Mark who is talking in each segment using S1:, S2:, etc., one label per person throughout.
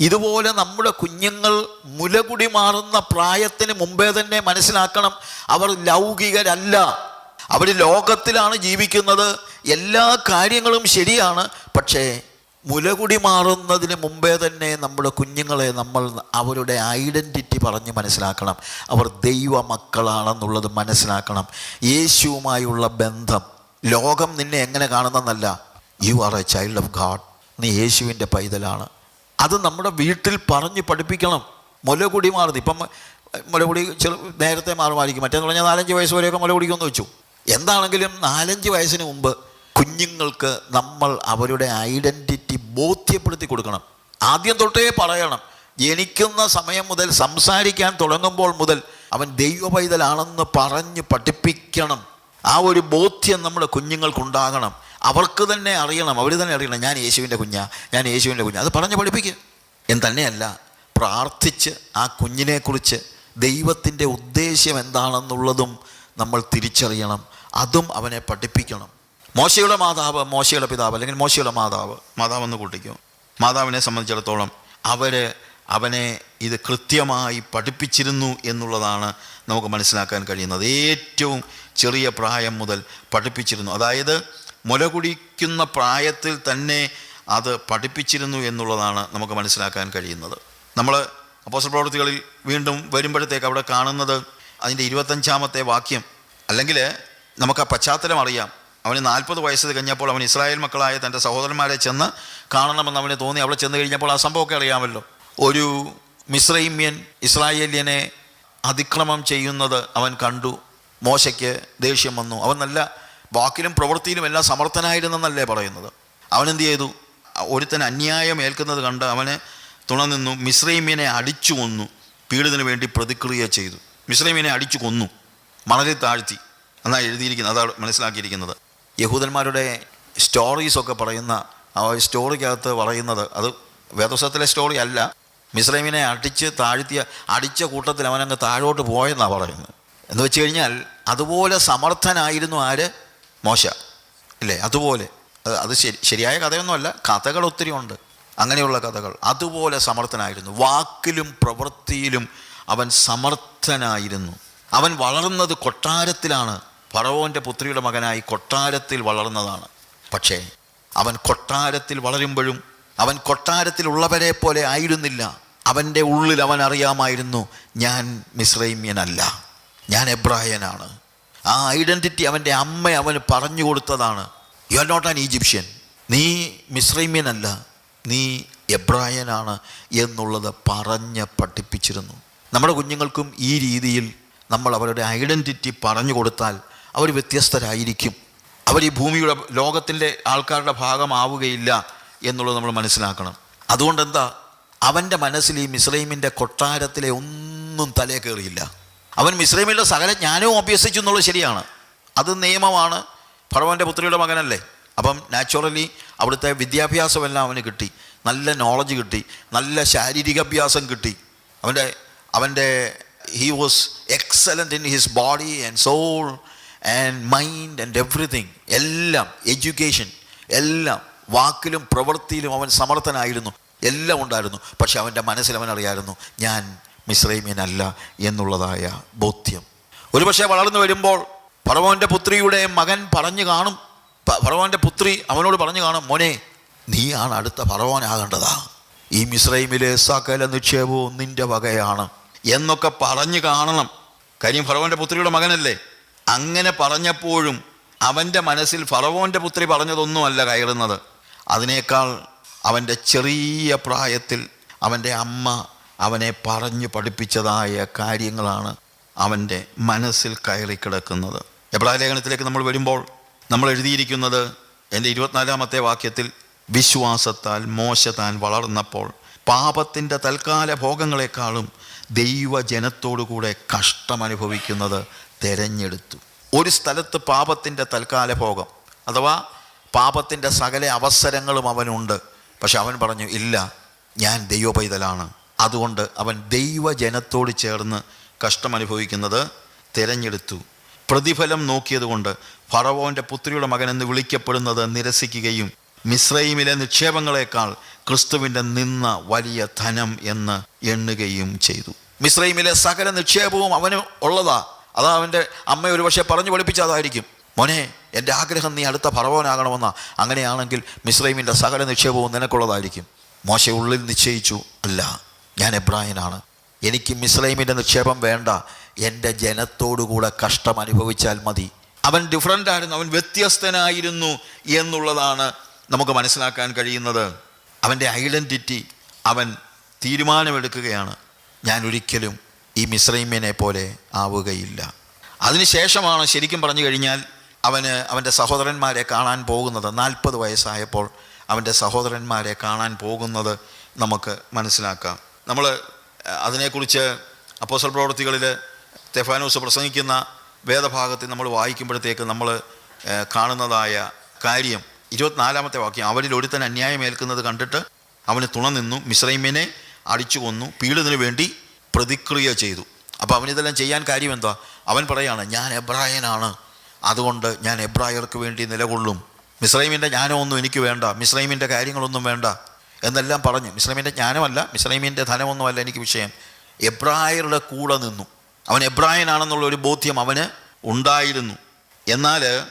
S1: ഇതുപോലെ നമ്മുടെ കുഞ്ഞുങ്ങൾ മുലകുടി മാറുന്ന പ്രായത്തിന് മുമ്പേ തന്നെ മനസ്സിലാക്കണം അവർ ലൗകികരല്ല. അവർ ലോകത്തിലാണ് ജീവിക്കുന്നത്. എല്ലാ കാര്യങ്ങളും ശരിയാണ്. പക്ഷേ മുലകുടി മാറുന്നതിന് മുമ്പേ തന്നെ നമ്മുടെ കുഞ്ഞുങ്ങളെ നമ്മൾ അവരുടെ ഐഡന്റിറ്റി പറഞ്ഞ് മനസ്സിലാക്കണം. അവർ ദൈവ മക്കളാണെന്നുള്ളത് മനസ്സിലാക്കണം. യേശുവുമായുള്ള ബന്ധം. ലോകം നിന്നെ എങ്ങനെ കാണുന്നെന്നല്ല. You are a child of God നീ യേശുവിന്റെ പൈതലാണ്. അത് നമ്മുടെ വീട്ടിൽ പറഞ്ഞ് പഠിപ്പിക്കണം. മുലകുടി മാറുന്നത് ഇപ്പം മുലകുടി ചെറു നേരത്തെ മാറുമായിരിക്കും. മറ്റേന്ന് പറഞ്ഞാൽ നാലഞ്ച് വയസ്സ് വരെയൊക്കെ മുലകുടിക്കുമെന്ന് വെച്ചു. എന്താണെങ്കിലും നാലഞ്ച് വയസ്സിന് മുമ്പ് കുഞ്ഞുങ്ങൾക്ക് നമ്മൾ അവരുടെ ഐഡന്റിറ്റി ബോധ്യപ്പെടുത്തി കൊടുക്കണം. ആദ്യം തൊട്ടേ പറയണം. ജനിക്കുന്ന സമയം മുതൽ സംസാരിക്കാൻ തുടങ്ങുമ്പോൾ മുതൽ അവൻ ദൈവ പൈതലാണെന്ന് പറഞ്ഞ് പഠിപ്പിക്കണം. ആ ഒരു ബോധ്യം നമ്മുടെ കുഞ്ഞുങ്ങൾക്കുണ്ടാകണം. അവർക്ക് തന്നെ അറിയണം അവർ തന്നെ അറിയണം ഞാൻ യേശുവിന്റെ കുഞ്ഞാ ഞാൻ യേശുവിന്റെ കുഞ്ഞാ. അത് പറഞ്ഞ് പഠിപ്പിക്കുക എന്ന് തന്നെയല്ല പ്രാർത്ഥിച്ച് ആ കുഞ്ഞിനെക്കുറിച്ച് ദൈവത്തിന്റെ ഉദ്ദേശ്യം എന്താണെന്നുള്ളതും നമ്മൾ തിരിച്ചറിയണം. അതും അവനെ പഠിപ്പിക്കണം. മോശയുടെ മാതാവ് മോശയുടെ പിതാവ് അല്ലെങ്കിൽ മോശയുടെ മാതാവ്. മാതാവ് എന്ന് കൂട്ടിക്കും. മാതാവിനെ സംബന്ധിച്ചിടത്തോളം അവർ അവനെ ഇത് കൃത്യമായി പഠിപ്പിച്ചിരുന്നു എന്നുള്ളതാണ് നമുക്ക് മനസ്സിലാക്കാൻ കഴിയുന്നത്. ഏറ്റവും ചെറിയ പ്രായം മുതൽ പഠിപ്പിച്ചിരുന്നു. അതായത് മുല കുടിക്കുന്ന പ്രായത്തിൽ തന്നെ അത് പഠിപ്പിച്ചിരുന്നു എന്നുള്ളതാണ് നമുക്ക് മനസ്സിലാക്കാൻ കഴിയുന്നത്. നമ്മൾ അപ്പോസ്റ്റൽ പ്രവൃത്തികളിൽ വീണ്ടും വരുമ്പോഴത്തേക്ക് അവിടെ കാണുന്നത് അതിന്റെ ഇരുപത്തഞ്ചാമത്തെ വാക്യം. അല്ലെങ്കിൽ നമുക്ക് ആ പശ്ചാത്തലം അറിയാം. അവന് നാൽപ്പത് വയസ്സ് കഴിഞ്ഞപ്പോൾ അവൻ ഇസ്രായേൽ മക്കളായ തന്റെ സഹോദരന്മാരെ ചെന്ന് കാണണമെന്ന് അവന് തോന്നി. അവിടെ ചെന്ന് കഴിഞ്ഞപ്പോൾ ആ സംഭവമൊക്കെ അറിയാമല്ലോ. ഒരു മിശ്രൈമ്യൻ ഇസ്രായേലിയനെ അതിക്രമം ചെയ്യുന്നത് അവൻ കണ്ടു. മോശയ്ക്ക് ദേഷ്യം വന്നു. അവൻ നല്ല വാക്കിലും പ്രവൃത്തിയിലും എല്ലാം സമർത്ഥനായിരുന്നെന്നല്ലേ പറയുന്നത്. അവൻ എന്ത് ചെയ്തു? ഒരുത്തൻ അന്യായം ഏൽക്കുന്നത് കണ്ട് അവനെ തുണ നിന്നു മിശ്രൈമ്യനെ അടിച്ചു കൊന്നു. പീഡിതന് വേണ്ടി പ്രതിക്രിയ ചെയ്തു. മിശ്രീമിനെ അടിച്ചു കൊന്നു. മണലിൽ താഴ്ത്തി. എന്നാണ് എഴുതിയിരിക്കുന്നത് അതാണ് മനസ്സിലാക്കിയിരിക്കുന്നത്. യഹൂദന്മാരുടെ സ്റ്റോറീസൊക്കെ പറയുന്ന ആ സ്റ്റോറിക്കകത്ത് പറയുന്നത് അത് വേദോസത്തിലെ സ്റ്റോറി അല്ല. മിശ്രൈമിനെ അടിച്ച് താഴ്ത്തിയ അടിച്ച കൂട്ടത്തിൽ അവനങ്ങ് താഴോട്ട് പോയെന്നാണ് പറയുന്നത്. എന്ന് വെച്ച് കഴിഞ്ഞാൽ അതുപോലെ സമർത്ഥനായിരുന്നു ആര്? മോശ ഇല്ലേ? അതുപോലെ. അത് ശരി ശരിയായ കഥയൊന്നുമല്ല കഥകൾ ഒത്തിരി ഉണ്ട്. അങ്ങനെയുള്ള കഥകൾ. അതുപോലെ സമർത്ഥനായിരുന്നു. വാക്കിലും പ്രവൃത്തിയിലും അവൻ സമർത്ഥനായിരുന്നു. അവൻ വളർന്നത് കൊട്ടാരത്തിലാണ്. ഫറവോന്റെ പുത്രിയുടെ മകനായി കൊട്ടാരത്തിൽ വളർന്നതാണ്. പക്ഷേ അവൻ കൊട്ടാരത്തിൽ വളരുമ്പോഴും അവൻ കൊട്ടാരത്തിലുള്ളവരെ പോലെ ആയിരുന്നില്ല. അവന്റെ ഉള്ളിൽ അവൻ അറിയാമായിരുന്നു ഞാൻ മിശ്രൈമ്യനല്ല ഞാൻ എബ്രായനാണ്. ആ ഐഡന്റിറ്റി അവന്റെ അമ്മ അവന് പറഞ്ഞു കൊടുത്തതാണ്. You are not an Egyptian നീ മിശ്രൈമ്യനല്ല നീ എബ്രായനാണ് എന്നുള്ളത് പറഞ്ഞ് പഠിപ്പിച്ചിരുന്നു. നമ്മുടെ കുഞ്ഞുങ്ങൾക്കും ഈ രീതിയിൽ നമ്മൾ അവരുടെ ഐഡന്റിറ്റി പറഞ്ഞു കൊടുത്താൽ അവർ വ്യത്യസ്തരായിരിക്കും. അവർ ഈ ഭൂമിയുടെ ലോകത്തിന്റെ ആൾക്കാരുടെ ഭാഗമാവുകയില്ല എന്നുള്ളത് നമ്മൾ മനസ്സിലാക്കണം. അതുകൊണ്ട് എന്താ അവന്റെ മനസ്സിൽ ഈ മിസ്ലൈമിന്റെ കൊട്ടാരത്തിലെ ഒന്നും തലേ കയറിയില്ല. അവൻ മിസ്രൈമിലെ സകല ജ്ഞാനവും അഭ്യസിച്ചു എന്നുള്ളത് ശരിയാണ്. അത് നിയമമാണ്. ഫറവന്റെ പുത്രിയുടെ മകനല്ലേ. അപ്പം നാച്ചുറലി അവിടുത്തെ വിദ്യാഭ്യാസമെല്ലാം അവന് കിട്ടി. നല്ല നോളജ് കിട്ടി. നല്ല ശാരീരിക അഭ്യാസം കിട്ടി. അവന്റെ അവന്റെ he was excellent in his body and soul and mind and everything എല്ലാം എഡ്യൂക്കേഷൻ എല്ലാം വാക്കിലും പ്രവൃത്തിയിലും അവൻ സമർത്ഥനായിരുന്നു. എല്ലാം ഉണ്ടായിരുന്നു. പക്ഷെ അവന്റെ മനസ്സിൽ അവൻ അറിയായിരുന്നു ഞാൻ മിശ്രൈമ്യനല്ല എന്നുള്ളതായ ബോധ്യം. ഒരുപക്ഷെ വളർന്നു വരുമ്പോൾ ഫറവോന്റെ പുത്രിയുടെ മകൻ പറഞ്ഞു കാണും പറവോന്റെ പുത്രി അവനോട് പറഞ്ഞു കാണും മോനെ നീയാണ് അടുത്ത ഫറവോനാകേണ്ടതാ. ഈ മിശ്രൈമിലെ സകല നിക്ഷേപവും നിന്റെ വകയാണ്. എന്നൊക്കെ പറഞ്ഞു കാണണം. കാര്യം ഫറവോന്റെ പുത്രിയുടെ മകനല്ലേ? അങ്ങനെ പറഞ്ഞപ്പോഴും അവന്റെ മനസ്സിൽ ഫറവോന്റെ പുത്രി പറഞ്ഞതൊന്നുമല്ല കയറുന്നത്. അതിനേക്കാൾ അവന്റെ ചെറിയ പ്രായത്തിൽ അവന്റെ അമ്മ അവനെ പറഞ്ഞു പഠിപ്പിച്ചതായ കാര്യങ്ങളാണ് അവന്റെ മനസ്സിൽ കയറി കിടക്കുന്നത്. എബ്രായ ലേഖനത്തിലേക്ക് നമ്മൾ വരുമ്പോൾ നമ്മൾ എഴുതിയിരിക്കുന്നത് എന്റെ ഇരുപത്തിനാലാമത്തെ വാക്യത്തിൽ വിശ്വാസത്താൽ മോശ താൻ വളർന്നപ്പോൾ പാപത്തിന്റെ തൽക്കാല ഭോഗങ്ങളെക്കാളും ദൈവജനത്തോടുകൂടെ കഷ്ടമനുഭവിക്കുന്നത് തിരഞ്ഞെടുത്തു. ഒരു സ്ഥലത്ത് പാപത്തിന്റെ തൽക്കാല ഭോഗം അഥവാ പാപത്തിന്റെ സകല അവസരങ്ങളും അവനുണ്ട്. പക്ഷെ അവൻ പറഞ്ഞു ഇല്ല ഞാൻ ദൈവ പൈതലാണ് അതുകൊണ്ട് അവൻ ദൈവജനത്തോട് ചേർന്ന് കഷ്ടമനുഭവിക്കുന്നത് തിരഞ്ഞെടുത്തു. പ്രതിഫലം നോക്കിയതുകൊണ്ട് ഫറവോന്റെ പുത്രിയുടെ മകൻ എന്ന് വിളിക്കപ്പെടുന്നത് നിരസിക്കുകയും മിശ്രൈമിലെ നിക്ഷേപങ്ങളെക്കാൾ ക്രിസ്തുവിന്റെ നിന്ന വലിയ ധനം എന്ന് എണ്ണുകയും ചെയ്തു. മിശ്രൈമിലെ സകല നിക്ഷേപവും അവന് ഉള്ളതാ. അതാ അവന്റെ അമ്മ ഒരുപക്ഷെ പറഞ്ഞു പഠിപ്പിച്ചതായിരിക്കും മോനെ എന്റെ ആഗ്രഹം നീ അടുത്ത ഫറവോനാകണമെന്നാ. അങ്ങനെയാണെങ്കിൽ മിശ്രൈമിന്റെ സകല നിക്ഷേപവും നിനക്കുള്ളതായിരിക്കും. മോശ ഉള്ളിൽ നിശ്ചയിച്ചു അല്ല ഞാൻ എബ്രാഹിനാണ് എനിക്ക് മിസ്ലൈമിന്റെ നിക്ഷേപം വേണ്ട. എന്റെ ജനത്തോടുകൂടെ കഷ്ടം അനുഭവിച്ചാൽ മതി. അവൻ ഡിഫറന്റ് ആയിരുന്നു. അവൻ വ്യത്യസ്തനായിരുന്നു എന്നുള്ളതാണ് നമുക്ക് മനസ്സിലാക്കാൻ കഴിയുന്നത്. അവന്റെ ഐഡന്റിറ്റി അവൻ തീരുമാനമെടുക്കുകയാണ്. ഞാൻ ഒരിക്കലും ഈ മിസ്ലൈമിനെ പോലെ ആവുകയില്ല. അതിനുശേഷമാണ് ശരിക്കും പറഞ്ഞു കഴിഞ്ഞാൽ അവന് അവന്റെ സഹോദരന്മാരെ കാണാൻ പോകുന്നത്. നാൽപ്പത് വയസ്സായപ്പോൾ അവന്റെ സഹോദരന്മാരെ കാണാൻ പോകുന്നത് നമുക്ക് മനസ്സിലാക്കാം. നമ്മൾ അതിനെക്കുറിച്ച് അപ്പോസൽ പ്രവർത്തികളിൽ തെഫാനൂസ് പ്രസംഗിക്കുന്ന വേദഭാഗത്തിൽ നമ്മൾ വായിക്കുമ്പോഴത്തേക്ക് നമ്മൾ കാണുന്നതായ കാര്യം ഇരുപത്തിനാലാമത്തെ വാക്യം അവരിൽ ഒരുത്തൻ അന്യായം ഏൽക്കുന്നത് കണ്ടിട്ട് അവന് തുണ നിന്നു മിശ്രൈമ്യനെ അടിച്ചു കൊന്നു പീളിതിന് വേണ്ടി പ്രതിക്രിയ ചെയ്തു. അപ്പോൾ അവനിതെല്ലാം ചെയ്യാൻ കാര്യം എന്താ? അവൻ പറയാണ് ഞാൻ എബ്രായനാണ്. അതുകൊണ്ട് ഞാൻ എബ്രായർക്ക് വേണ്ടി നിലകൊള്ളും. മിശ്രൈമിന്റെ ജ്ഞാനമൊന്നും എനിക്ക് വേണ്ട. മിശ്രൈമിന്റെ കാര്യങ്ങളൊന്നും വേണ്ട. എന്നെല്ലാം പറഞ്ഞു. മിസ്ലൈമിന്റെ ജ്ഞാനമല്ല മിസ്ലൈമിന്റെ ധനമൊന്നുമല്ല എനിക്ക് വിഷയം. എബ്രായരുടെ കൂടെ നിന്നു. അവൻ എബ്രായനാണെന്നുള്ള ഒരു ബോധ്യം അവന് ഉണ്ടായിരുന്നു. എന്നാൽ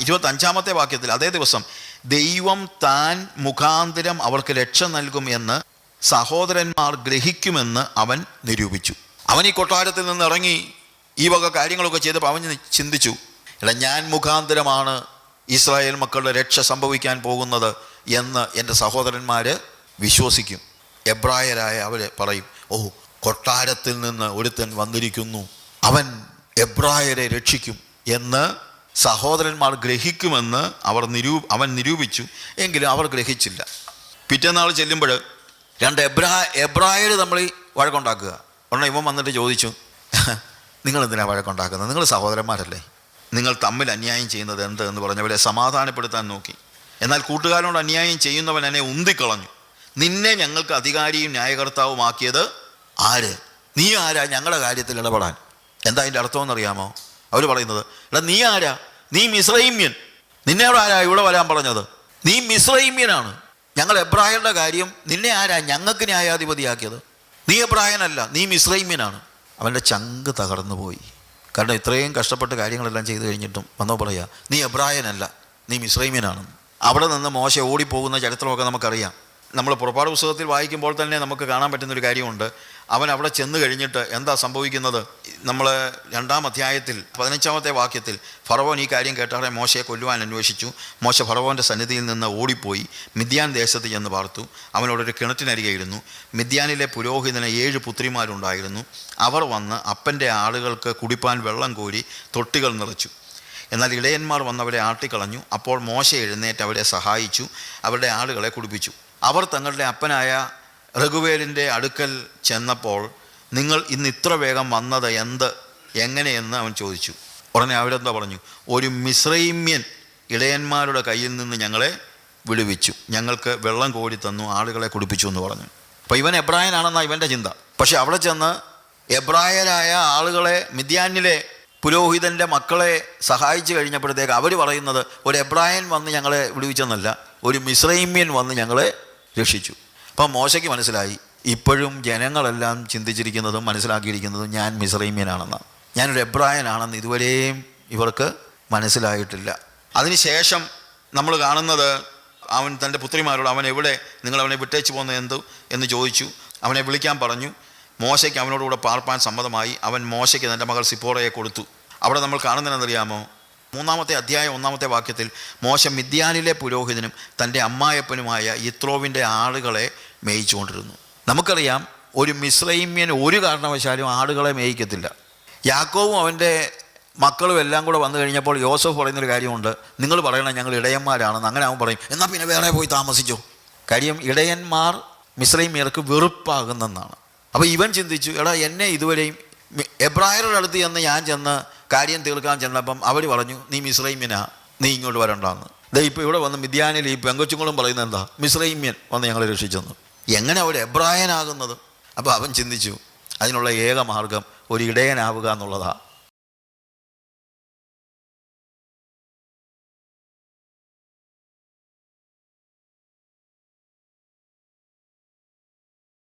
S1: ഇരുപത്തഞ്ചാമത്തെ വാക്യത്തിൽ അതേ ദിവസം ദൈവം താൻ മുഖാന്തരം അവർക്ക് രക്ഷ നൽകും എന്ന് സഹോദരന്മാർ ഗ്രഹിക്കുമെന്ന് അവൻ നിരൂപിച്ചു. അവൻ ഈ കൊട്ടാരത്തിൽ നിന്ന് ഇറങ്ങി ഈ വക കാര്യങ്ങളൊക്കെ ചെയ്തപ്പോൾ അവൻ ചിന്തിച്ചു എടാ ഞാൻ മുഖാന്തരമാണ് ഇസ്രായേൽ മക്കളുടെ രക്ഷ സംഭവിക്കാൻ പോകുന്നത് എന്ന് എന്റെ സഹോദരന്മാർ വിശ്വസിക്കും. എബ്രായരായ അവരെ പറയും ഓ കൊട്ടാരത്തിൽ നിന്ന് ഒരുത്തൻ വന്നിരിക്കുന്നു. അവൻ എബ്രായരെ രക്ഷിക്കും എന്ന് സഹോദരന്മാർ ഗ്രഹിക്കുമെന്ന് അവർ നിരൂ അവൻ നിരൂപിച്ചു. എങ്കിലും അവർ ഗ്രഹിച്ചില്ല. പിറ്റേന്നാൾ ചെല്ലുമ്പോൾ രണ്ട് എബ്രാ എബ്രായർ നമ്മൾ വഴക്കുണ്ടാക്കുക. ഉടനെ ഇവൻ വന്നിട്ട് ചോദിച്ചു നിങ്ങൾ എന്തിനാണ് വഴക്കുണ്ടാക്കുന്നത്? നിങ്ങൾ സഹോദരന്മാരല്ലേ? നിങ്ങൾ തമ്മിൽ അന്യായം ചെയ്യുന്നത് എന്ത്? എന്ന് പറഞ്ഞവരെ സമാധാനപ്പെടുത്താൻ നോക്കി. എന്നാൽ കൂട്ടുകാരനോട് അന്യായം ചെയ്യുന്നവൻ എന്നെ ഉന്തിക്കളഞ്ഞു. നിന്നെ ഞങ്ങൾക്ക് അധികാരിയും ന്യായകർത്താവുമാക്കിയത് ആര്? നീ ആരാ? ഞങ്ങളുടെ കാര്യത്തിൽ ഇടപെടാൻ. എന്താ അതിന്റെ അർത്ഥമെന്നറിയാമോ? അവർ പറയുന്നത് എടാ നീ ആരാ? നീ മിശ്രൈമ്യൻ നിന്നോട് ആരാ ഇവിടെ വരാൻ പറഞ്ഞത്? നീ മിശ്രൈമ്യനാണ് ഞങ്ങൾ എബ്രായരുടെ കാര്യം നിന്നെ ആരാ ഞങ്ങൾക്ക് ന്യായാധിപതിയാക്കിയത്? നീ എബ്രായനല്ല നീ മിശ്രൈമ്യനാണ് അവന്റെ ചങ്ക് തകർന്നു പോയി. കാരണം ഇത്രയും കഷ്ടപ്പെട്ട് കാര്യങ്ങളെല്ലാം ചെയ്തു കഴിഞ്ഞിട്ടും വന്നോ പറയാ നീ എബ്രായനല്ല നീ മിശ്രൈമ്യനാണ് അവിടെ നിന്ന് മോശം ഓടിപ്പോകുന്ന ചരിത്രമൊക്കെ നമുക്കറിയാം. നമ്മൾ പുറപ്പാട് പുസ്തകത്തിൽ വായിക്കുമ്പോൾ തന്നെ നമുക്ക് കാണാൻ പറ്റുന്നൊരു കാര്യമുണ്ട്. അവൻ അവിടെ ചെന്ന് കഴിഞ്ഞിട്ട് എന്താ സംഭവിക്കുന്നത്? നമ്മൾ രണ്ടാം അധ്യായത്തിൽ പതിനഞ്ചാമത്തെ വാക്യത്തിൽ ഫറവോൻ ഈ കാര്യം കേട്ടാറെ മോശയെ കൊല്ലുവാൻ അന്വേഷിച്ചു. മോശ ഫറവോന്റെ സന്നിധിയിൽ നിന്ന് ഓടിപ്പോയി മിദ്യാൻ ദേശത്ത് ചെന്ന് പാർത്തു. അവനോടൊരു കിണറ്റിനരികെ ഇരുന്നു. മിദ്യാനിലെ പുരോഹിതന് ഏഴ് പുത്രിമാരുണ്ടായിരുന്നു. അവർ വന്ന് അപ്പന്റെ ആളുകൾക്ക് കുടിപ്പാൻ വെള്ളം കോരി തൊട്ടികൾ നിറച്ചു. എന്നാൽ ഇടയന്മാർ വന്നവരെ ആട്ടിക്കളഞ്ഞു. അപ്പോൾ മോശ എഴുന്നേറ്റ് അവരെ സഹായിച്ചു. അവരുടെ ആളുകളെ കുടിപ്പിച്ചു. അവർ തങ്ങളുടെ അപ്പനായ റഘുവേലിന്റെ അടുക്കൽ ചെന്നപ്പോൾ നിങ്ങൾ ഇന്ന് ഇത്ര വേഗം വന്നത് എന്ത്? എങ്ങനെയെന്ന് അവൻ ചോദിച്ചു. ഉടനെ അവരെന്താ പറഞ്ഞു ഒരു മിശ്രൈമ്യൻ ഇടയന്മാരുടെ കയ്യിൽ നിന്ന് ഞങ്ങളെ വിടുവിച്ചു. ഞങ്ങൾക്ക് വെള്ളം കോരി തന്നു ആളുകളെ കുടിപ്പിച്ചു എന്ന് പറഞ്ഞു. അപ്പോൾ ഇവൻ എബ്രായനാണെന്നാണ് ഇവന്റെ ചിന്ത. പക്ഷെ അവിടെ ചെന്ന് എബ്രായനായ ആളുകളെ മിദ്യാനിലെ പുരോഹിതന്റെ മക്കളെ സഹായിച്ചു കഴിഞ്ഞപ്പോഴത്തേക്ക് അവർ പറയുന്നത് ഒരു എബ്രായൻ വന്ന് ഞങ്ങളെ വിടുവിച്ചെന്നല്ല ഒരു മിശ്രൈമ്യൻ വന്ന് ഞങ്ങളെ രക്ഷിച്ചു. അപ്പം മോശയ്ക്ക് മനസ്സിലായി ഇപ്പോഴും ജനങ്ങളെല്ലാം ചിന്തിച്ചിരിക്കുന്നതും മനസ്സിലാക്കിയിരിക്കുന്നതും ഞാൻ മിസ്രൈമ്യനാണെന്നാണ് ഞാനൊരു എബ്രായനാണെന്ന് ഇതുവരെയും ഇവർക്ക് മനസ്സിലായിട്ടില്ല. അതിനുശേഷം നമ്മൾ കാണുന്നത് അവൻ തന്റെ പുത്രിമാരോട് അവൻ എവിടെ? നിങ്ങൾ അവനെ വിട്ടേച്ച് പോകുന്നത് എന്തു? എന്ന് ചോദിച്ചു. അവനെ വിളിക്കാൻ പറഞ്ഞു. മോശയ്ക്ക് അവനോടുകൂടെ പാർപ്പാൻ സമ്മതമായി. അവൻ മോശയ്ക്ക് തന്റെ മകൾ സിപ്പോറയെ കൊടുത്തു. അവിടെ നമ്മൾ കാണുന്നതെന്നറിയാമോ മൂന്നാമത്തെ അധ്യായം ഒന്നാമത്തെ വാക്യത്തിൽ മോശം മിദ്യാനിലെ പുരോഹിതനും തന്റെ അമ്മായപ്പനുമായ ഇത്രോവിന്റെ ആളുകളെ മേയിച്ചുകൊണ്ടിരുന്നു. നമുക്കറിയാം ഒരു മിസ്ലൈമ്യൻ ഒരു കാരണവശാലും ആടുകളെ മേയിക്കത്തില്ല. യാക്കോവും അവന്റെ മക്കളും എല്ലാം കൂടെ വന്നു കഴിഞ്ഞപ്പോൾ യോസഫ് പറയുന്നൊരു കാര്യമുണ്ട്. നിങ്ങൾ പറയണം ഞങ്ങൾ ഇടയന്മാരാണെന്ന് അങ്ങനെ അവൻ പറയും. എന്നാൽ പിന്നെ വേറെ പോയി താമസിച്ചു? കാര്യം ഇടയന്മാർ മിസ്ലൈമ്യർക്ക് വെറുപ്പാകുന്നെന്നാണ്. അപ്പോൾ ഇവൻ ചിന്തിച്ചു എടാ എന്നെ ഇതുവരെയും എബ്രായരുടെ അടുത്ത് ചെന്ന് ഞാൻ ചെന്ന് കാര്യം തീർക്കാൻ ചെന്നപ്പം അവർ പറഞ്ഞു നീ മിശ്രൈമ്യനാ നീ ഇങ്ങോട്ട് വരണ്ടാന്ന്. ദേ ഇപ്പോൾ ഇവിടെ വന്ന് മിദ്യാനിൽ ഈ പെങ്കൊച്ചുങ്ങളും പറയുന്നത് എന്താ? മിശ്രൈമ്യൻ വന്ന് ഞങ്ങളെ രക്ഷിച്ചെന്ന്. എങ്ങനെ അവർ എബ്രായനാകുന്നത്? അപ്പോൾ അവൻ ചിന്തിച്ചു അതിനുള്ള ഏക മാർഗം ഒരു ഇടയനാവുക എന്നുള്ളതാണ്